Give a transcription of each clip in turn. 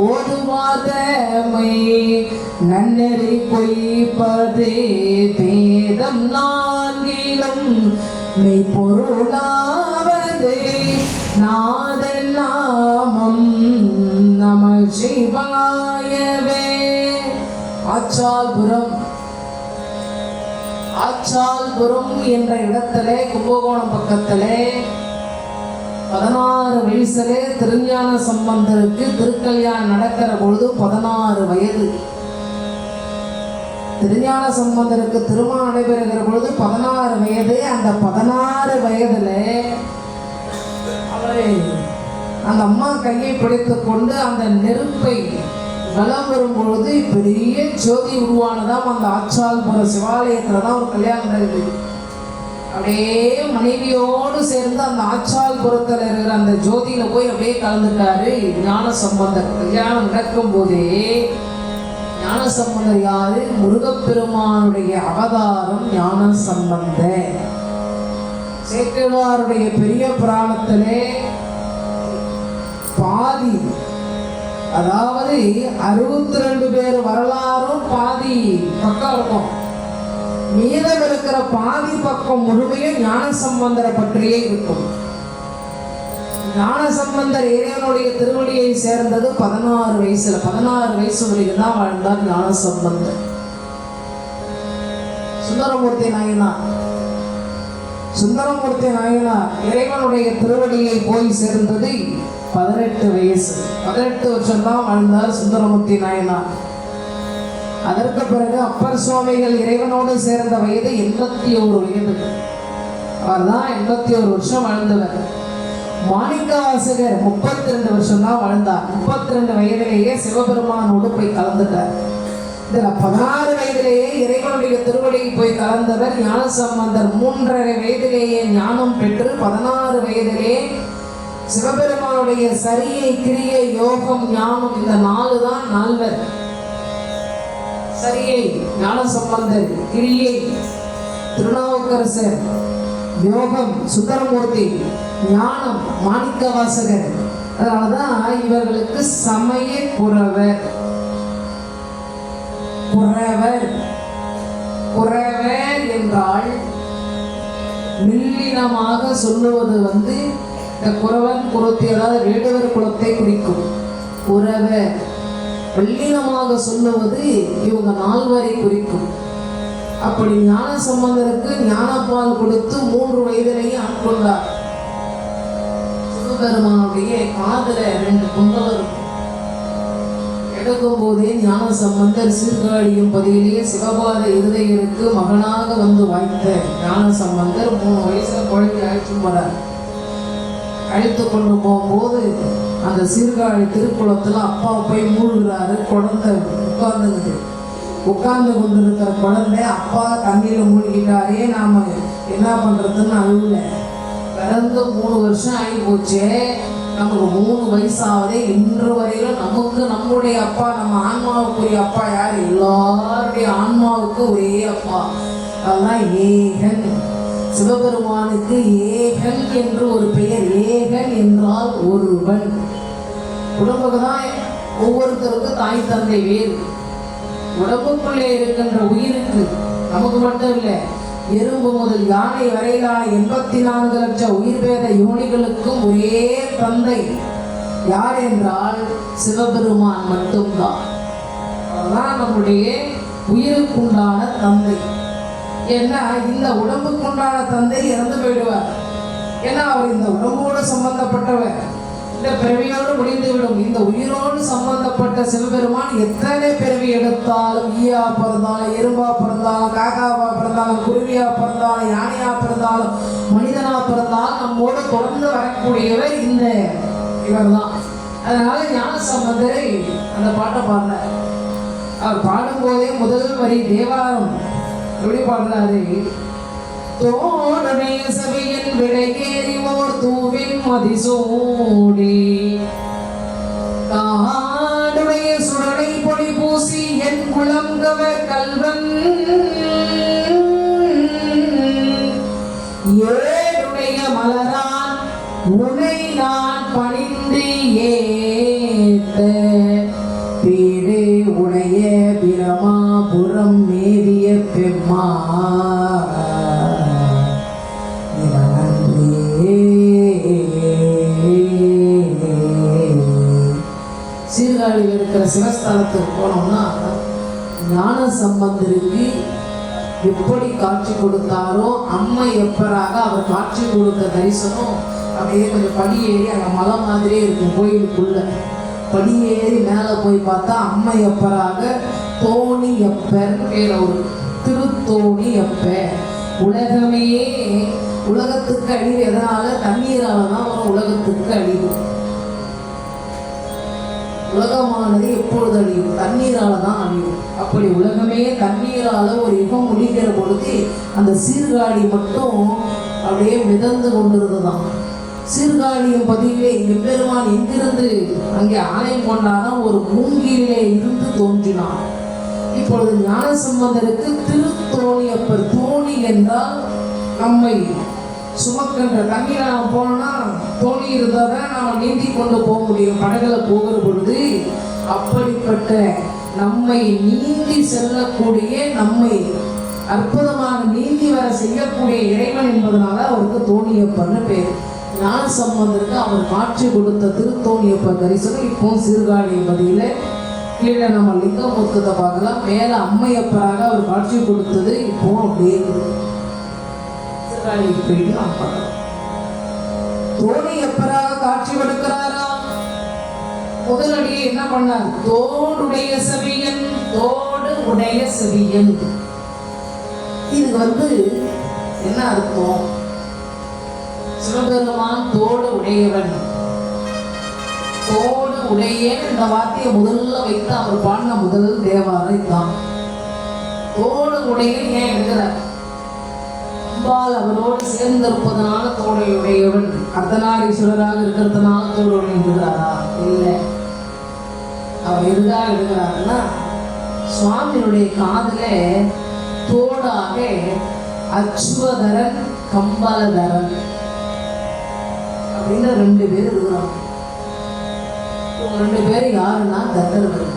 ஓதுவாதமை நன்னெறி பொய்ப்பதே வேதம் நான்கிலும் மெய்ப்பொருளாவது. நாதன் நாமம் நம சிவாயவே ஆச்சால்புரம் ஆச்சால்புரம் என்ற இடத்திலே கும்பகோணம் பக்கத்திலே பதினாறு வயசுலே திருஞான சம்பந்தருக்கு திருக்கல்யாணம் நடக்கிற பொழுது பதினாறு வயது. திருஞான சம்பந்தருக்கு திருமணம் நடைபெறுகிற பொழுது பதினாறு வயது. அந்த பதினாறு வயதுல அவரை அந்த அம்மா கையை பிடித்து கொண்டு அந்த நெருப்பை வளம் வரும் பொழுது பெரிய ஜோதி உருவானதாம். அந்த ஆச்சால்புர சிவாலயத்தில் தான் ஒரு கல்யாணம் நடக்குது அப்படியே மனைவியோடு சேர்ந்து அந்த ஆச்சால்புரத்தில் இருக்கிற அந்த ஜோதியில போய் அப்படியே கலந்துட்டாரு ஞான சம்பந்தர். கல்யாணம் நடக்கும் போதே ஞான சம்பந்தர் யாரு? முருகப்பெருமானுடைய அவதாரம் ஞான சம்பந்த சேக்கிரவாருடைய பெரிய புராணத்திலே பாதி அதாவது அறுபத்தி ரெண்டு பேர் வரலாறும் பாதி பக்கம் இருக்கும். மீதம் இருக்கிற பாதி பக்கம் முழுமையும் ஞான சம்பந்தரை பற்றியே இருக்கும். ஞான சம்பந்தர் இறைவனுடைய திருவடியை சேர்ந்தது பதினாறு வயசுல பதினாறு வயசு வரைக்கும் தான் வாழ்ந்தார் ஞான சம்பந்தர் சுந்தரமூர்த்தி நாயனா சுந்தரமூர்த்தி நாயனா இறைவனுடைய திருவடியை போய் சேர்ந்தது பதினெட்டு வயசு. பதினெட்டு வருஷம் தான் வாழ்ந்தார் சுந்தரமூர்த்தி நாயனா அதற்கு பிறகு அப்பர் சுவாமிகள் இறைவனோடு சேர்ந்த வயது எண்பத்தி ஒரு வயது. அவர் தான் எண்பத்தி ஒரு வருஷம் வாழ்ந்தவர். மாணிக்காசகர் முப்பத்தி ரெண்டு வருஷம் தான் வாழ்ந்தார். முப்பத்தி ரெண்டு வயதிலேயே சிவபெருமானோடு போய் கலந்துட்டார். இதுல பதினாறு வயதிலேயே இறைவனுடைய திருவடியை போய் கலந்தவர் ஞான சம்பந்தர். மூன்றரை வயதிலேயே ஞானம் பெற்று பதினாறு வயதிலே சிவபெருமானுடைய சரியை கிரியை யோகம் ஞானம் இந்த நாலு தான் நால்வர். சரியை ஞானசம்பந்தன் கிரியை திருநாவுக்கரசர் யோகம் சுந்தரமூர்த்தி ஞானம் மாணிக்க வாசகர் அதனாலதான் இவர்களுக்கு சமய குறவர் குறவர் குறவர் என்றால் மில்லினமாக சொல்லுவது வந்து இந்த குறவன் குலத்தை அதாவது வேடுவர் குலத்தை குறிக்கும். குறவர் வெள்ளினமாக சொல்லுவது இவங்க நால்வரை குறிக்கும். அப்படி ஞான சம்பந்தருக்கு ஞானப்பால் கொடுத்து மூன்று வயதிலேயே ஆட்கொண்டார். சிவபெருமானுடைய காதல ரெண்டு குண்டலம் இருக்கும் எடுக்கும் போதே ஞான சம்பந்தர் சீர்காழியும் பதிவிலேயே சிவபாத இருதயருக்கு மகனாக வந்து வாய்த்த ஞான சம்பந்தர் மூணு வயசுல குழந்தை அழைச்சும் போறார். அழைத்து கொண்டு போகும்போது அந்த சீர்காழி திருக்குளத்தில் அப்பா போய் மூழ்கிறாரு குழந்தை உட்கார்ந்துக்கிட்டு உட்கார்ந்து கொண்டு இருக்கிற குழந்தை அப்பா தண்ணியில் மூழ்கிட்டாரே நாம் என்ன பண்ணுறதுன்னு அழுவல பிறந்து மூணு வருஷம் ஆகி போச்சே. நமக்கு மூணு வயசாவதே இன்று வரையிலும் நமக்கு நம்முடைய அப்பா நம்ம ஆன்மாவுக்குரிய அப்பா யார்? எல்லாருடைய ஆன்மாவுக்கு ஒரே அப்பா. அதெல்லாம் ஏகன். சிவபெருமானுக்கு ஏகன் என்று ஒரு பெயர். ஏகன் என்றால் ஒருவன். உடம்புக்கு தான் ஒவ்வொருத்தருக்கும் தாய் தந்தை வேறு. உடம்புக்குள்ளே இருக்கின்ற உயிருக்கு நமக்கு மட்டும் இல்லை எறும்பு முதல் யானை வரையிலான எண்பத்தி நான்கு லட்சம் உயிர் பேத யோனிகளுக்கும் ஒரே தந்தை. யார் என்றால் சிவபெருமான் மட்டும்தான். அதுதான் நம்முடைய உயிருக்குண்டான தந்தை. ஏன்னா இந்த உடம்புக்குண்டான தந்தை இறந்து போயிடுவார். ஏன்னா அவர் இந்த உடம்போடு சம்பந்தப்பட்டவர். இந்த பிறவியோடு முடிந்துவிடும் இந்த உயிரோடு சம்பந்தப்பட்ட சிவபெருமான் எத்தனை பிறவி எடுத்தாலும் ஈயா பிறந்தாலும் எறும்பா பிறந்தாலும் காக்காவா பிறந்தாலும் குருவியா பிறந்தாலும் யானையா பிறந்தாலும் மனிதனா பிறந்தாலும் நம்மோடு தொடர்ந்து வரக்கூடியவர் இந்த இவர் தான் அதனால ஞான சம்பந்தரை அந்த பாட்டை பாடினார். அவர் பாடும்போதே முதல் வரி தேவாரம். எப்படி பாடுறாரு தோழனே சபையின் விடையேறி ஓர் தூவின் மதிசூடி தானுடைய சுடலை பொடி பூசி என் குளங்கவ கல்வன் ஏழுடைய மலரான் உனை நான் இருக்கிற சிவஸ்தானத்துக்கு போனோம்னா ஞான சம்பந்தருக்கு எப்படி காட்சி கொடுத்தாரோ அம்மை எப்பராக அவர் காட்சி கொடுத்த தரிசனம் அப்படியே கொஞ்சம் படி ஏறி அங்கே மலை மாதிரியே இருக்கும் கோயிலுக்குள்ள. படி ஏறி மேலே போய் பார்த்தா அம்மை எப்பராக தோணி எப்பர் பேர் ஒரு திருத்தோணி எப்பர். உலகமே உலகத்துக்கு அழிவு. எதனால? தண்ணீரால தான் உலகத்துக்கு அழிவு. உலகமானது எப்பொழுது அழியும்? தண்ணீரால தான் அழியும். அப்படி உலகமே தண்ணீரால ஒரு யுகம் முடிக்கிற பொழுது அந்த சீர்காழி மட்டும் அப்படியே மிதந்து கொண்டிருந்ததாம் சீர்காழியும் பதிவிலே எம்பெருமான் எங்கிருந்து அங்கே ஆலயம் கொண்டாதான் ஒரு மூங்கிலே இருந்து தோன்றினான் இப்பொழுது ஞானசம்பந்தருக்கு திருத்தோணியப்பர் தோணி என்றால் நம்மை சுமக்கின்ற தண்ணீரை நாம் போனோம்னா தோணி இருந்தால் தான் நாம் நீந்தி கொண்டு போக முடியும். படகுல போகிற பொழுது அப்படிப்பட்ட நம்மை நீந்தி செல்லக்கூடிய நம்மை அற்புதமாக நீந்தி வர செய்யக்கூடிய இறைவன் என்பதனால அவருக்கு தோணியப்பன்னு பேர். ஞான சம்பந்தருக்கு அவர் காட்சி கொடுத்த திருத்தோணியப்பன் தரிசனம் இப்போ சீர்காழி பதியில் கீழே நம்ம லிங்கமூர்த்தத்தை பார்க்கலாம். மேலே அம்மையப்பராக அவர் காட்சி கொடுத்தது இப்போ அப்படியே இருக்கு. சீர்காழிக்கு போயிட்டு நாம் தோணி எப்பராக காட்சி கொடுக்கிறாரா? முதலடியே என்ன பண்ணார்? தோடுடைய செவியன் தோடு உடைய செவியன். இது வந்து என்ன அர்த்தம்? சிவபெருமான் தோடு உடையவன். தோடு உடையேன் இந்த வார்த்தையை முதல்ல வைத்து அவர் பாடின முதல் தேவாரை தான் தோடு உடையன் ஏன் எடுக்கிறார்? அம்பாள் அவனோடு சேர்ந்திருப்பதனால தோடையுடையவன் அர்த்தநாரீஸ்வரராக இருக்கிறதுனால தோடு இருக்கிறாரா இல்லை. அவர் இருந்தா இருக்கிறாருன்னா சுவாமியினுடைய காதுல தோடாக அச்சுவதரன் கம்பலதரன் அப்படின்னு ரெண்டு பேர் இருக்கிறாங்க இவங்க ரெண்டு பேர் யாருன்னா தத்தர்கள்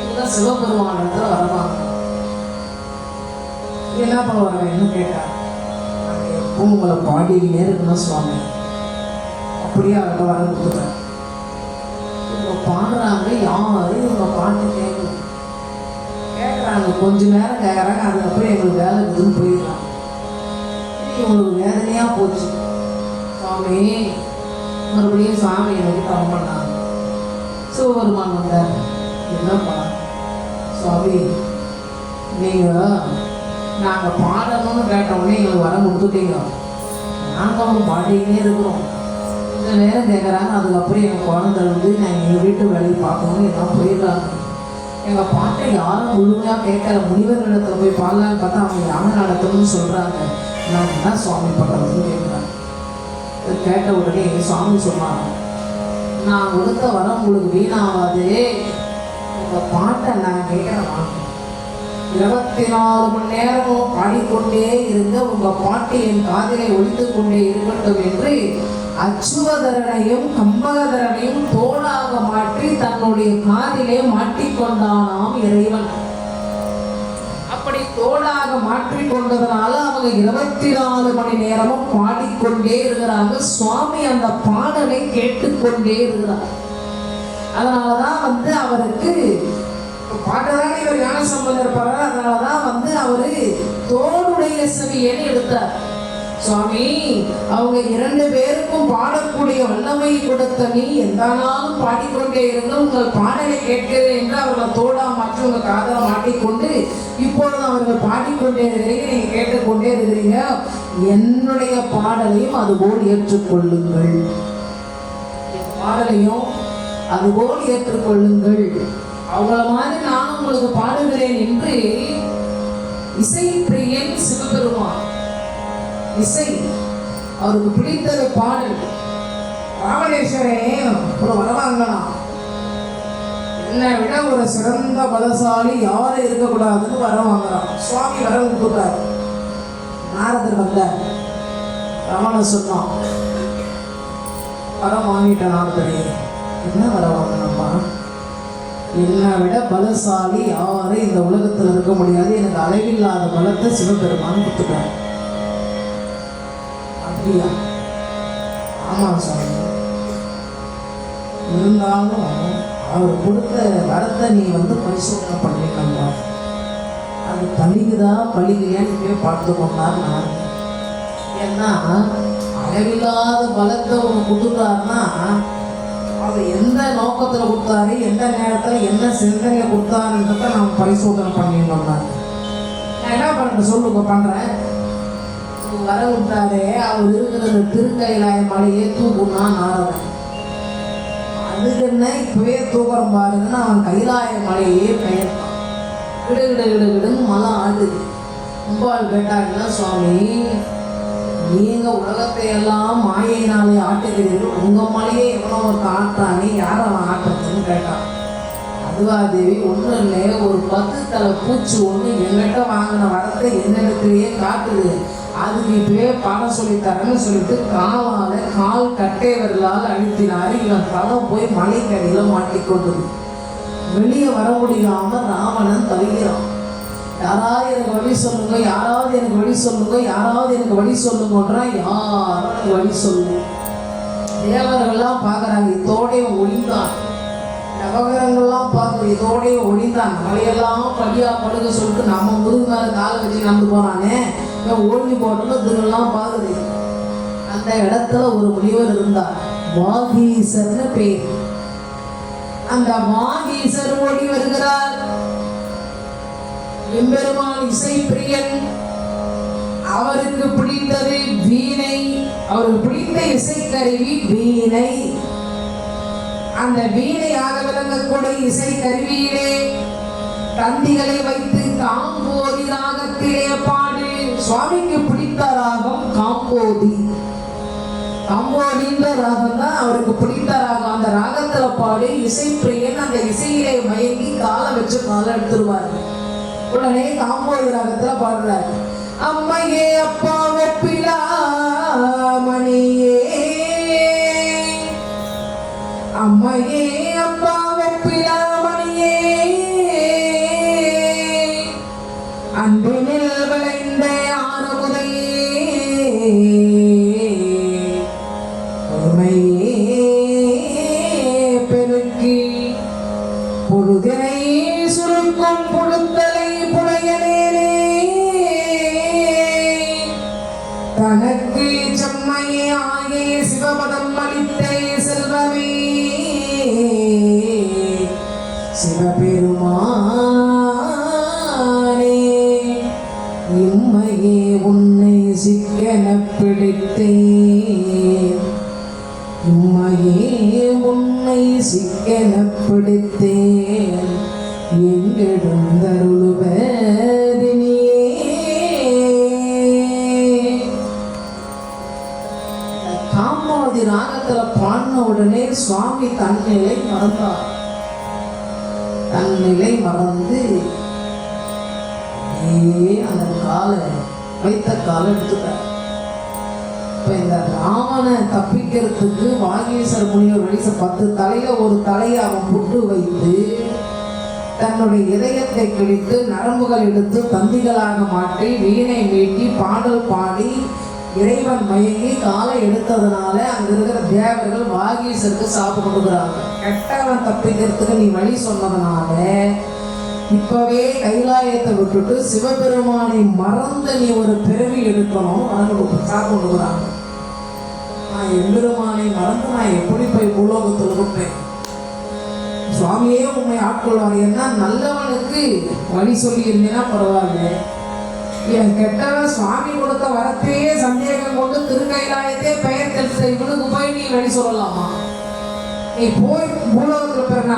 இவங்க சிவபெருமான இடத்துல வருவாங்க என்ன பண்ணுவாங்க? என்ன கேட்டா நாங்க எப்பவும் உங்களை பாடிக்கினே இருக்கணும் சுவாமி. அப்படியே அவர்கிட்ட வர கொடுத்துட்டேன் இவங்க பாடுறாங்க யாரு இவங்க பாட்டு கேட்கல. கேட்குறாங்க கொஞ்ச நேரம் கேட்குறாங்க அதுக்கப்புறம் எங்களுக்கு வேலை இருக்குதுன்னு போயிடுறாங்க. இவங்களுக்கு வேதனையாக போச்சு. சுவாமி மறுபடியும் சாமி எனக்கு தவம் பண்ணாங்க. சிவபெருமான் வந்தார். என்னப்பா? சுவாமி நீங்கள் நாங்கள் பாடணும்னு கேட்ட எங்களுக்கு வர கொடுத்துட்டீங்க. நாங்களும் பாடிக்கிட்டே இருக்கிறோம். இந்த நேரம் கேட்குறாங்க அதுக்கப்புறம் எங்கள் குழந்தை வந்து நாங்கள் எங்கள் வீட்டு வேலையை பார்க்கணும்னு எல்லாம் போயிடுறாங்க? எங்கள் பாட்டை யாரும் முழுமையாக கேட்கல. முனிவர்களிடத்தில் போய் பாடலான்னு பார்த்தா அவங்க யானை நடத்தணும்னு சொல்கிறாங்க நான் என்ன சுவாமி பண்ணுறதுன்னு கேட்குறாங்க இதை கேட்ட உடனே சுவாமி சொன்னாங்க நான் கொடுத்த வரம் உங்களுக்கு வீணாகாது. உங்கள் பாட்டை நான் கேட்குறேன் இருபத்தி நாலு மணி நேரமும் பாடிக்கொண்டே இருந்த உங்க பாட்டு என் காதிலே ஒழித்துக் கொண்டே இருக்கட்டும் என்று அச்சுவதரனையும் கம்பகதரனையும் தோளாக மாற்றி தன்னுடைய காதிலே மாட்டிக்கொண்டானாம் இறைவன். அப்படி தோளாக மாற்றிக் கொண்டதனால அவங்க இருபத்தி நாலு மணி நேரமும் பாடிக்கொண்டே இருக்கிறாங்க. சுவாமி அந்த பாடலை கேட்டுக்கொண்டே இருக்கிறார். அதனாலதான் வந்து அவருக்கு பாட்டதான் இவர் ஞான சம்பந்தர் பாடுறார் அதனாலதான் வந்து அவரு தோடுடைய செவியன்னு எடுத்தார். சுவாமி அவங்க இரண்டு பேருக்கும் பாடக்கூடிய வல்லமை கொடுத்த நீ எந்தானாலும் பாடிக்கொண்டே இருந்து உங்கள் பாடலை கேட்கிறேன் என்று அவர்கள் தோடா மாற்றி உங்கள் காதல மாட்டிக்கொண்டு இப்பொழுது அவர்கள் பாடிக்கொண்டே இருக்கிறீங்க. நீங்க கேட்டுக்கொண்டே இருக்கிறீங்க. என்னுடைய பாடலையும் அதுபோல் ஏற்றுக்கொள்ளுங்கள். பாடலையும் அதுபோல் ஏற்றுக்கொள்ளுங்கள். அவங்கள மாதிரி நானும் உங்களுக்கு பாடுகிறேன் என்று இசை பிரியன் சிவபெருமான். இசை அவருக்கு பிடித்தது பாடல். ராமணேஸ்வரே ஒரு வரவாங்கலாம் என்னை விட ஒரு சிறந்த பலசாலி யாரும் இருக்கக்கூடாதுன்னு வர வாங்குறான். சுவாமி வரம் கொடுத்தார். நாரதர் வந்தார். ரமண சொன்னான் வரம் வாங்கிட்டேன் நாரதரே என்ன வர வாங்கினம்மா? என்னை விட பலசாலி யாரும் இந்த உலகத்தில் இருக்க முடியாது. எனக்கு அளவில்லாத பலத்தை சிவபெருமான் கொடுத்துட்டார். அப்படியா? ஆமாம் சாமி. இருந்தாலும் அவர் கொடுத்த வரத்தை நீ வந்து பரிசோதனை பண்ணிக்கணுமா அது பழிக்குதா பழிக்கலையான்னு போய் பார்த்து கொண்டார் நான் ஏன்னா அளவில்லாத பலத்தை ஒன்று கொடுத்துட்டாருன்னா அது எந்த நோக்கத்தில் கொடுத்தாரு எந்த நேரத்தில் என்ன சிந்தனையில் கொடுத்தாருன்றத நாம் பரிசோதனை பண்ணிடணும் நான் நான் என்ன பண்ணுறேன் சொல்லுங்க பண்ணுறேன் வர விட்டாரே அவர் இருக்கிற இந்த திருக்கைலாய மலையே தூக்குனா நாரதன். அதுக்கு என்ன இப்பவே தூக்குறோம் பாருங்கன்னு அவன் கைலாய மலையே பெயர்த்தான். கிடு கிடு கிடு கிடுன்னு மலை ஆடுது. கும்பால் கேட்டாங்கன்னா சுவாமி நீங்க உலகத்தை எல்லாம் மாயினாலே ஆட்டுகிறீர்கள். உங்க மலையை எவ்வளவு ஒரு யார் அவன் ஆட்டுறதுன்னு கேட்டான். அதுவா தேவி ஒன்றும் இல்லை. ஒரு பத்து தலை பூச்சி ஒன்று எங்கிட்ட வாங்கின வரத்தை என்னிடத்திலேயே காட்டுது. அதுக்கு இப்பவே பணம் சொல்லித் தரேன்னு சொல்லிட்டு காவால கால் கட்டை விரலால் அழுத்தினாரு. இவன் தலை போய் மலைக்கடியில மாட்டிக்கொண்டது வெளியே வர முடியாம ராவணன் தவிக்கிறான். யாராவது எனக்கு வழி சொல்லுங்க யாராவது எனக்கு வழி சொல்லுங்க யாராவது எனக்கு வழி சொல்லுங்கன்றா யாரும் வழி சொல்லுங்க தேவர்கள்லாம் பார்க்குறாங்க இதோடைய ஒளிந்தான். நவகரங்கள்லாம் பார்க்குது இதோடைய ஒளிந்தான். மலையெல்லாம் படியா படுக்க சொல்லிட்டு நம்ம முதுகு மேலே காலை வச்சு நடந்து போனானே இவன் ஒழிஞ்சு போட்டோன்னு இதுங்கெல்லாம் பார்க்குது அந்த இடத்துல ஒரு முனிவர் இருந்தார் வாகீசர்னு பேர். அந்த வாகீசர் ஓடி வருகிறார். எம்பெருமான் இசை பிரியன் அவருக்கு பிடித்தது வீணை. அவருக்கு பிடித்த இசைக்கருவி வீணை. அந்த வீணையாக விளங்கக்கூடிய இசை கருவியிலே தந்திகளை வைத்து காம்போதி ராகத்திலே பாடு. சுவாமிக்கு பிடித்த ராகம் காம்போதி. காம்போதின்ற ராகம் தான் அவருக்கு பிடித்த ராகம். அந்த ராகத்துல பாடி இசைப்பிரியன் அந்த இசையிலே மயங்கி காலை வச்சு காலை எடுத்துருவாரு. உடனே காம்போதி ராகத்துல பாடுறாரு அம்மையே அப்பா ஒப்பிலா மணியே. அம்மையே விட்டேன் உம்மையே உன்னை சிக்கன பிடித்தேன் எங்கெழுந்தருளுவதினியே காமாவதி ராகத்துல பாடின உடனே சுவாமி தன்னிலை மறந்தார். தன்னிலை மறந்து ஏ அந்த காலை வைத்த காலை எடுத்துட்டார். இப்ப இந்த ராமனை தப்பிக்கிறதுக்கு வாகீசர் முனிவர் வழிச பத்து தலையில ஒரு தலையை அவன் புட்டு வைத்து தன்னுடைய இதயத்தை கிழித்து நரம்புகள் எடுத்து தந்திகளாக மாற்றி வீணை மீட்டி பாடல் பாடி இறைவன் மயங்கி காலை எடுத்ததுனால அங்க இருக்கிற தேவர்கள் வாகீசருக்கு சாப்பிட்டு கொடுக்குறாங்க. கெட்டவன் தப்பிக்கிறதுக்கு நீ வழி சொன்னதுனால இப்பவே கைலாயத்தை விட்டுட்டு சிவபெருமானை மறந்த நீ ஒரு பிறவி எடுக்கணும். அவனுக்கு சாப்பிட்டு கொடுக்குறாங்க நான் எம்பெருமானை மறந்து நான் எப்படி போய் பூலோகத்தில் இருப்பேன் சுவாமியே உண்மை ஆட்கொள்வார். ஏன்னா நல்லவனுக்கு வழி சொல்லி இருந்தீங்கன்னா பரவாயில்ல. என் கெட்டவன் சுவாமி கொடுத்த வரத்தையே சந்தேகம் கொண்டு திருக்கைலாயத்தே பெயர் கெடுத்த இவனுக்கு போய் நீ வழி சொல்லலாமா? நீ போய் பூலோகத்தில் பிறனா